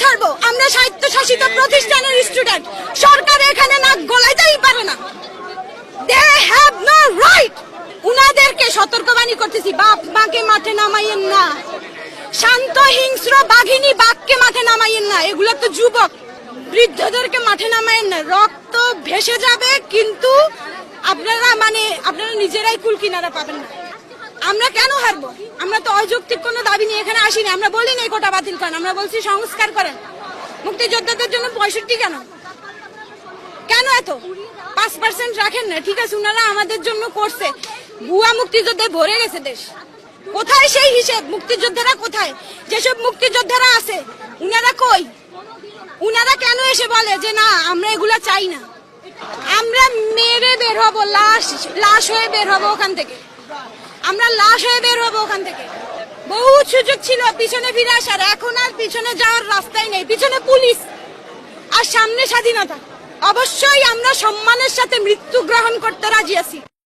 ছাড়বো। আমরা স্বায়ত্তশাসিত প্রতিষ্ঠানের স্টুডেন্ট সরকার এখানে নাক গলাইতেই পারে না। দে হ্যাভ নো রাইট উনাদেরকে সতর্কবাণী করতেছি, বাপ মাকে মাঠে নামাইয়েন না। শান্ত হিংস্র বাঘিনী বাঘকে মাঠে নামাইয়েন না। এগুলো তো যুবক। বৃদ্ধদেরকে মাঠে নামাইয়েন না। রক্ত ভেসে যাবে, কিন্তু আপনারা মানে আপনারা নিজেরাই কুল কিনারা পাবেন না। আমরা কেন হারবো? আমরা তো অযৌক্তিক কোনো দাবি নিয়ে এখানে আসিনি। আমরা বলি না এই কোটা বাতিল করেন। আমরা বলছি সংস্কার করেন। মুক্তিযোদ্ধাদের জন্য পঁয়ষট্টি কেন? কেন এত? পাঁচ পার্সেন্ট রাখেন না। ঠিক আছে ওনারা আমাদের জন্য করছে। ভুয়া মুক্তিযোদ্ধা ভরে গেছে দেশ। কোথায় সেই হিসেব? মুক্তিযোদ্ধারা কোথায়? যেসব মুক্তিযোদ্ধারা আছে, উনারা কই? উনারা কেন এসে বলে যে, না, আমরা এগুলা চাই না আমরা মেরে বের হব, লাশ লাশ হয়ে বের হব ওখান থেকে। আমরা লাশ হয়ে বের হব ওখান থেকে। বহু সুযোগ ছিল, পিছনে ফিরে আসার। এখন আর পিছনে যাওয়ার রাস্তাই নেই। পিছনে পুলিশ আর সামনে স্বাধীনতা। অবশ্যই আমরা সম্মানের সাথে মৃত্যু গ্রহণ করতে রাজি আছি।